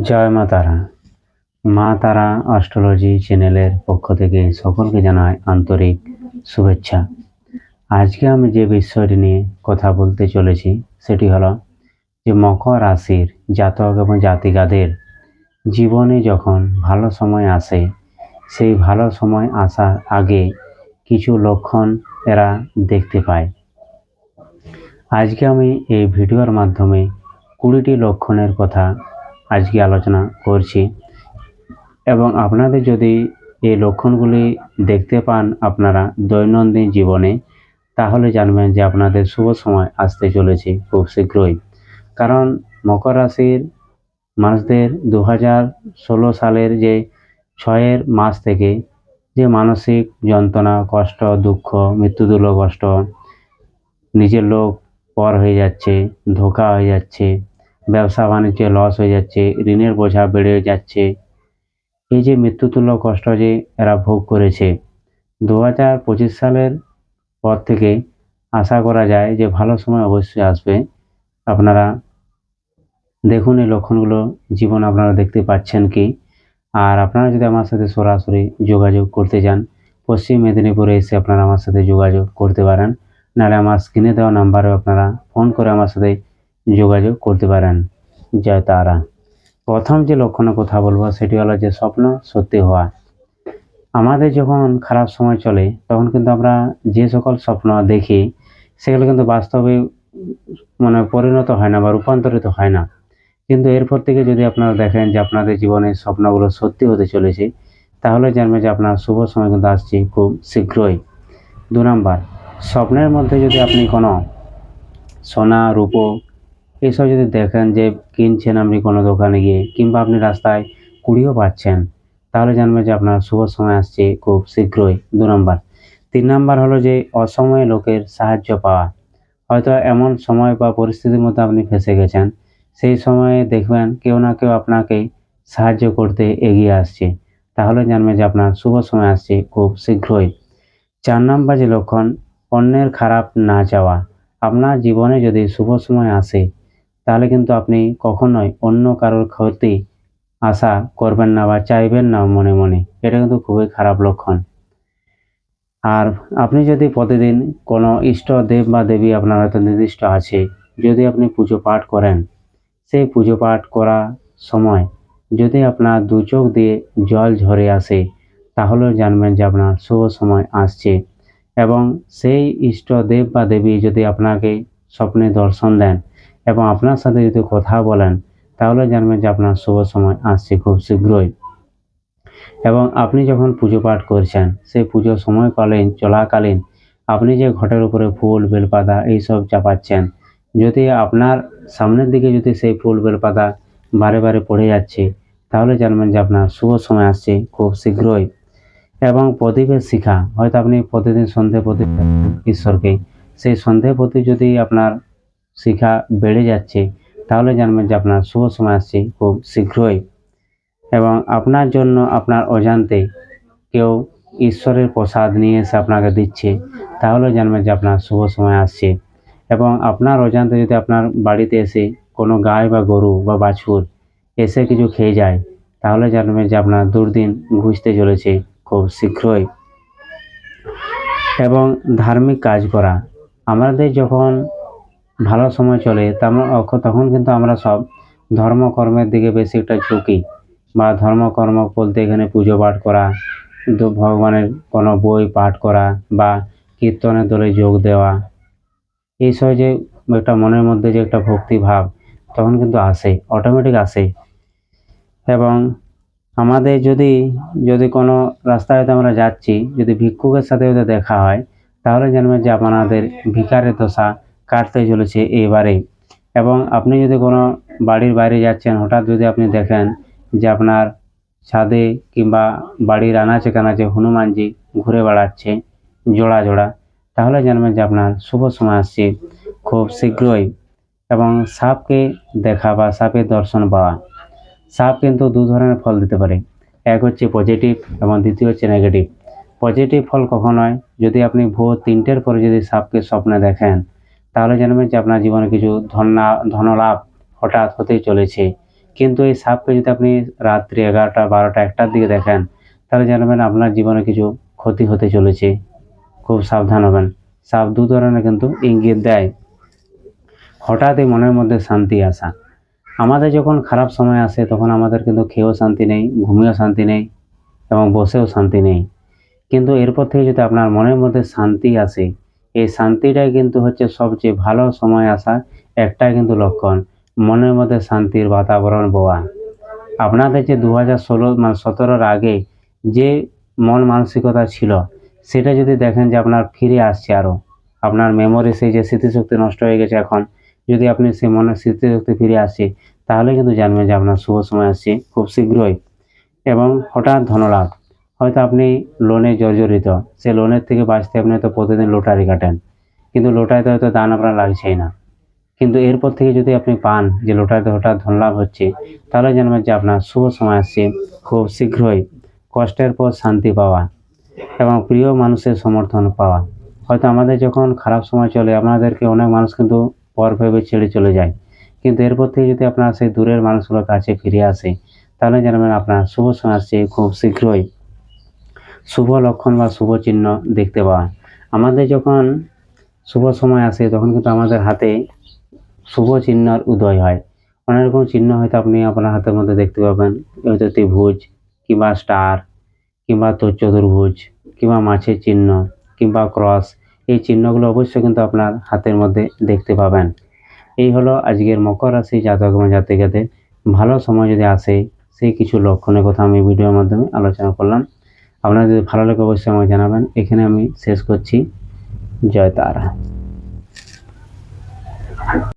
জয় মা তারা। মা তারা অস্ট্রোলজি চ্যানেলের পক্ষ থেকে সকলকে জানাই আন্তরিক শুভেচ্ছা। আজকে আমি যে বিষয়টি নিয়ে কথা বলতে চলেছি, সেটি হলো যে মকর রাশির জাতক এবং জাতিকাদের জীবনে যখন ভালো সময় আসে, সেই ভালো সময় আসার আগে কিছু লক্ষণ এরা দেখতে পায়। আজকে আমি এই ভিডিওর মাধ্যমে কুড়িটি লক্ষণের কথা আজকে আলোচনা করছি। এবং আপনাদের যদি এই লক্ষণগুলি দেখতে পান আপনারা দৈনন্দিন জীবনে, তাহলে জানবেন যে আপনাদের শুভ সময় আসতে চলেছে খুব শীঘ্রই। কারণ মকর রাশির মানুষদের দু ষোলো সালের যে ছয়ের মাস থেকে যে মানসিক যন্ত্রণা, কষ্ট, দুঃখ মৃত্যুদুল্য কষ্ট, নিজের লোক পর হয়ে যাচ্ছে, ধোকা হয়ে যাচ্ছে ব্যবসা বাণিজ্যে লস হয়ে যাচ্ছে, ঋণের বোঝা বেড়ে যাচ্ছে। এই যে মৃত্যুতুল্য কষ্ট যে এরা ভোগ করেছে দু হাজার পঁচিশ সালের পর থেকে আশা করা যায় যে ভালো সময় অবশ্যই আসবে। আপনারা দেখুন এই লক্ষণগুলো, জীবন আপনারা দেখতে পাচ্ছেন কি। আর আপনারা যদি আমার সাথে সরাসরি যোগাযোগ করতে চান, পশ্চিম মেদিনীপুরে এসে আপনারা আমার সাথে যোগাযোগ করতে পারেন। নাহলে আমার স্ক্রিনে দেওয়া নাম্বারে আপনারা ফোন করে আমার সাথে যোগাযোগ করতে পারেন, জয় তারা। প্রথম যে লক্ষণের কথা বলব সেটি হলো যে স্বপ্ন সত্যি হওয়া। আমাদের যখন খারাপ সময় চলে, তখন কিন্তু আমরা যে সকল স্বপ্ন দেখি, সেগুলো কিন্তু বাস্তবে মানে পরিণত হয় না বা রূপান্তরিত হয় না। কিন্তু এরপর থেকে যদি আপনারা দেখেন যে আপনাদের জীবনের স্বপ্নগুলো সত্যি হতে চলেছে, তাহলে জানবেন যে আপনার শুভ সময় কিন্তু আসছে খুব শীঘ্রই। দু নম্বর, স্বপ্নের মধ্যে যদি আপনি কোনো সোনা, রূপো এইসব যদি দেখেন যে কিনছেন আপনি কোনো দোকানে গিয়ে কিংবা আপনি রাস্তায় কুড়িও পাচ্ছেন, তাহলে জানবেন যে আপনার শুভ সময় আসছে খুব শীঘ্রই। দু নম্বর। তিন নম্বর হলো যে অসময়ে লোকের সাহায্য পাওয়া। হয়তো এমন সময় বা পরিস্থিতির মধ্যে আপনি ফেসে গেছেন, সেই সময়ে দেখবেন কেউ না কেউ আপনাকে সাহায্য করতে এগিয়ে আসছে। তাহলে জানবেন যে আপনার শুভ সময় আসছে খুব শীঘ্রই। চার নম্বর যে লক্ষণ, অন্যের খারাপ না চাওয়া। আপনার জীবনে যদি শুভ সময় আসে তাহলে কিন্তু আপনি কখনোই অন্য কারোর ক্ষতি, আশা করবেন না বা চাইবেন না মনে মনে। এটা কিন্তু খুবই খারাপ লক্ষণ। আর আপনি যদি প্রতিদিন কোনো ইষ্ট দেব বা দেবী আপনার হয়তো নির্দিষ্ট আছে, যদি আপনি পুজো পাঠ করেন, সেই পুজো পাঠ করা সময় যদি আপনার দু চোখ দিয়ে জল ঝরে আসে, তাহলেও জানবেন যে আপনার শুভ সময় আসছে। এবং সেই ইষ্ট দেব বা দেবী যদি আপনাকে স্বপ্নে দর্শন দেন এবং আপনার সাথে যদি কথা বলেন, তাহলে জানবেন যে আপনার শুভ সময় আসছে খুব শীঘ্রই। এবং আপনি যখন পুজো পাঠ করছেন, সেই পুজো সময়কালীন, চলাকালীন আপনি যে ঘটের উপরে ফুল, বেলপাতা এইসব চাপাচ্ছেন, যদি আপনার সামনের দিকে যদি সেই ফুল, বেলপাতা বারে বারে পড়ে যাচ্ছে, তাহলে জানবেন যে আপনার শুভ সময় আসছে খুব শীঘ্রই। এবং প্রদীপের শিখা, হয়তো আপনি প্রতিদিন সন্ধে প্রদীপ, ঈশ্বরকে, সেই সন্ধে প্রতি যদি আপনার শিখা বেড়ে যাচ্ছে, তাহলে জানবেন যে আপনার শুভ সময় আসছে খুব শীঘ্রই। এবং আপনার জন্য আপনার অজান্তে কেউ ঈশ্বরের প্রসাদ নিয়ে এসে আপনাকে দিচ্ছে, তাহলে জানবেন যে আপনার শুভ সময় আসছে। এবং আপনার অজান্তে যদি আপনার বাড়িতে এসে কোনো গায়ে বা গরু বা বাছুর এসে কিছু খেয়ে যায়, তাহলে জানবেন যে আপনার দুর্দিন ঘুষতে চলেছে খুব শীঘ্রই। এবং ধার্মিক কাজ করা, আমাদের যখন ভালো সময় চলে তখন কিন্তু আমরা সব ধর্মকর্মের দিকে বেশি একটা ঝুঁকি। বা ধর্মকর্ম বলতে এখানে পুজো পাঠ করা ভগবানের কোনো বই পাঠ করা, বা কীর্তনের দলে যোগ দেওয়া। এইসব যে একটা মনের মধ্যে যে একটা ভক্তি ভাব তখন কিন্তু আসে অটোমেটিক আসে। এবং আমাদের যদি যদি কোনো রাস্তায় হয়তো আমরা যাচ্ছি, যদি ভিক্ষুকের সাথে হয়তো দেখা হয়, তাহলে জানবেন যে আপনাদের ভিকারের দশা কাটতে চলেছে এবারে। এবং আপনি যদি কোনো বাড়ির বাইরে যাচ্ছেন, হঠাৎ যদি আপনি দেখেন যে আপনার ছাদে কিংবা বাড়ির আনাচে কানাচে হনুমানজি ঘুরে বেড়াচ্ছে জোড়া জোড়া, তাহলে জানবেন যে আপনার শুভ সময় আসছে খুব শীঘ্রই। এবং সাপকে দেখা বা সাপের দর্শন পাওয়া, সাপ কিন্তু দু ধরনের ফল দিতে পারে। এক হচ্ছে পজিটিভ এবং দ্বিতীয় হচ্ছে নেগেটিভ পজিটিভ ফল কখন হয় যদি আপনি ভোর তিনটের পরে যদি সাপকে স্বপ্নে দেখেন তাহলে জানবেন যে আপনার জীবনে কিছু ধনা ধনলাভ হঠাৎ হতেই চলেছে। কিন্তু এই সাপকে যদি আপনি রাত্রি এগারোটা, বারোটা একটার দিকে দেখেন, তাহলে জানবেন আপনার জীবনে কিছু ক্ষতি হতে চলেছে। খুব সাবধান হবেন। সাপ দু ধরনের কিন্তু ইঙ্গিত দেয়। হঠাৎই মনের মধ্যে শান্তি আসা। আমাদের যখন খারাপ সময় আসে, তখন আমাদের কিন্তু খেয়েও শান্তি নেই, ঘুমিয়েও শান্তি নেই এবং বসেও শান্তি নেই। কিন্তু এরপর থেকে যদি আপনার মনের মধ্যে শান্তি আসে এই শান্তিটাই কিন্তু হচ্ছে সবচেয়ে ভালো সময় আসা একটাই কিন্তু লক্ষণ। মনের মধ্যে শান্তির বাতাবরণ বোয়া আপনাদের যে দু হাজার ষোলো মানে সতেরোর আগে যে মন মানসিকতা ছিল, সেটা যদি দেখেন যে আপনার ফিরে আসছে আরও আপনার মেমোরি সেই যে স্মৃতিশক্তি নষ্ট হয়ে গেছে এখন, যদি আপনি সেই মনের স্মৃতিশক্তি ফিরে আসছে তাহলে কিন্তু জানবেন যে আপনার শুভ সময় আসছে খুব শীঘ্রই। এবং হঠাৎ ধনলাভ। হয়তো আপনি লোনে জর্জরিত। সেই লোনের থেকে বাঁচতে আপনি হয়তো প্রতিদিন লোটারি কাটেন। কিন্তু লোটারিতে হয়তো দান আপনার লাগছেই না। কিন্তু এরপর থেকে যদি আপনি পান যে লোটারিতে হঠাৎ ধনলাভ হচ্ছে, তাহলে জানবেন যে আপনার শুভ সময় আসছে। খুব শীঘ্রই কষ্টের পর শান্তি পাওয়া এবং প্রিয় মানুষের সমর্থন পাওয়া। হয়তো আমাদের যখন খারাপ সময় চলে, আপনাদেরকে অনেক মানুষ কিন্তু পর ভেবে ছেড়ে চলে যায়। কিন্তু এরপর থেকে যদি আপনার সেই দূরের মানুষগুলোর কাছে ফিরে আসে, তাহলে জানবেন আপনার শুভ সময় আসছে খুব শীঘ্রই। শুভ লক্ষণ বা শুভ চিহ্ন দেখতে পাওয়া। আমাদের যখন শুভ সময় আসে, তখন কিন্তু আমাদের হাতে শুভ চিহ্নর উদয় হয়। অনেক রকম চিহ্ন হয়তো আপনি আপনার হাতের মধ্যে দেখতে পাবেন। হয়তো ত্রিভুজ, কিংবা স্টার, কিংবা তো চতুর্ভুজ, কিংবা মাছের চিহ্ন, কিংবা ক্রস। এই চিহ্নগুলো অবশ্যই কিন্তু আপনার হাতের মধ্যে দেখতে পাবেন। এই হলো আজকের মকর রাশি জাতক এবং জাতিকাদের। ভালো সময় যদি আসে, সেই কিছু লক্ষণের কথা আমি ভিডিওর মাধ্যমে আলোচনা করলাম। আপনারা যদি ভালো লাগে অবশ্যই আমাকে জানাবেন। এখানে আমি শেষ করছি। জয় তারা।